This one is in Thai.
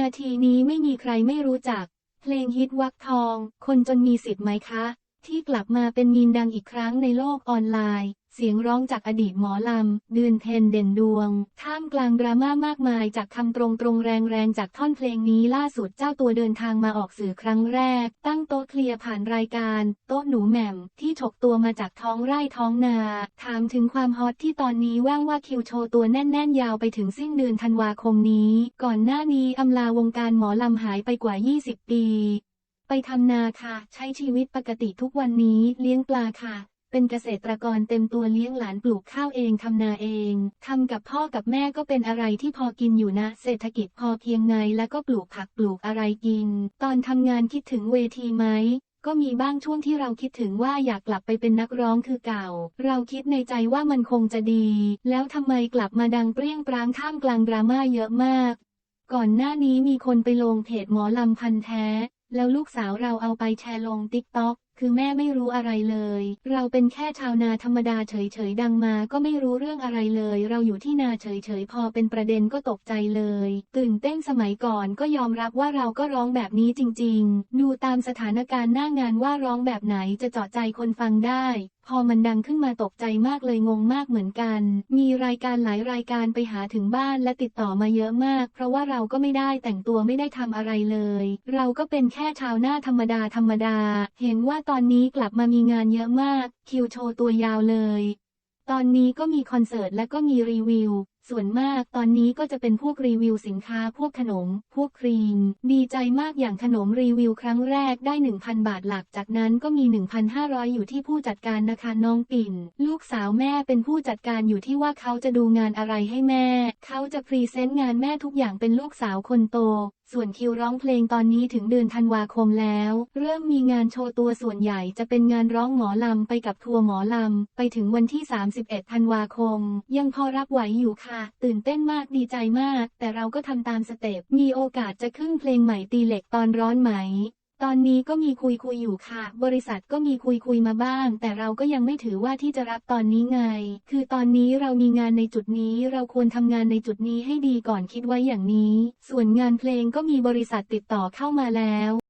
นาทีนี้ไม่มีใครไม่รู้จัก เพลงฮิตวักทอง คนจนมีสิทธิ์ไหมคะ ที่กลับมาเป็นมีนดังอีกครั้งในโลกออนไลน์ เสียงร้องจากอดีตหมอลำ เดือนเทนเด่นดวง ท่ามกลางดราม่ามากมายจากคำตรงตรงๆแรงจากท่อนเพลงนี้ล่าสุดเจ้าตัวเดินทางมาออกสื่อครั้งแรก ตั้งโต๊ะเคลียร์ผ่านรายการ โต๊ะหนูแหม่ม ที่ฉกตัวมาจากท้องไร่ท้องนา ถามถึงความฮอตที่ตอนนี้ว่งว่าคิวโชว์ตัวแน่นๆ ยาวไปถึงสิ้นเดือนธันวาคมนี้ ก่อนหน้านี้อำลาวงการหมอลำหายไปกว่า 20 ปี ไปทำนาค่ะ ใช้ชีวิตปกติทุกวันนี้เลี้ยงปลาค่ะ เป็นเกษตรกรเต็มตัวเลี้ยงหลานปลูกข้าวเองทำนาเองทำกับพ่อกับแม่ก็เป็นอะไรที่พอกินอยู่นะ เศรษฐกิจพอเพียงไงแล้วก็ปลูกผักปลูกอะไรกิน ตอนทำงานคิดถึงเวทีไหมก็มีบ้างช่วงที่เราคิดถึงว่าอยากกลับไปเป็นนักร้องคือเก่า เราคิดในใจว่ามันคงจะดี แล้วทำไมกลับมาดังเปรี้ยงปร้างท่ามกลางดราม่าเยอะมาก ก่อนหน้านี้มีคนไปลงเพจหมอลำพันธ์แท้ แล้วลูกสาวเราเอาไปแชร์ลงติ๊กต็อก คือแม่ไม่รู้อะไรเลย เราเป็นแค่ชาวนาธรรมดาเฉยๆดังมา ก็ไม่รู้เรื่องอะไรเลย เราอยู่ที่นาเฉยๆพอเป็นประเด็นก็ตกใจเลย ตื่นเต้นสมัยก่อนก็ยอมรับว่าเราก็ร้องแบบนี้จริง ๆ ดูตามสถานการณ์หน้างานว่าร้องแบบไหนจะเจาะใจคนฟังได้ พอมันดังขึ้นมาตกใจมากเลยงงมากเหมือนกัน มีรายการหลายรายการไปหาถึงบ้านและติดต่อมาเยอะมาก เพราะว่าเราก็ไม่ได้แต่งตัวไม่ได้ทำอะไรเลย เราก็เป็นแค่ชาวหน้าธรรมดาธรรมดา เห็นว่าตอนนี้กลับมามีงานเยอะมาก คิวโชว์ตัวยาวเลย ตอนนี้ก็มีคอนเสิร์ตและก็มีรีวิว ส่วนมากตอนนี้ก็จะเป็นพวกรีวิวสินค้าพวกขนม พวกครีม ดีใจมากอย่างขนมรีวิวครั้งแรกได้ 1,000 บาทหลักจากนั้นก็มี 1,500 อยู่ที่ผู้จัดการนะคะน้องปิ่น ลูกสาวแม่เป็นผู้จัดการอยู่ที่ว่าเขาจะดูงานอะไรให้แม่ เขาจะพรีเซนต์งานแม่ทุกอย่างเป็นลูกสาวคนโตส่วนคิวร้องเพลงตอนนี้ถึงเดือนธันวาคมแล้ว เริ่มมีงานโชว์ตัวส่วนใหญ่จะเป็นงานร้องหมอลำไปกับทัวร์หมอลำ ไปถึงวันที่ 31 ธันวาคม ยังพอรับไหวอยู่ค่ะค่ะ ตื่นเต้นมากดีใจมาก แต่เราก็ทำตามสเต็ป มีโอกาสจะขึ้นเพลงใหม่ตีเหล็กตอนร้อนไหม ตอนนี้ก็มีคุยคุยอยู่ค่ะ บริษัทก็มีคุยคุยมาบ้าง แต่เราก็ยังไม่ถือว่าที่จะรับตอนนี้ไง คือตอนนี้เรามีงานในจุดนี้ เราควรทำงานในจุดนี้ให้ดีก่อนคิดไว้อย่างนี้ ส่วนงานเพลงก็มีบริษัทติดต่อเข้ามาแล้ว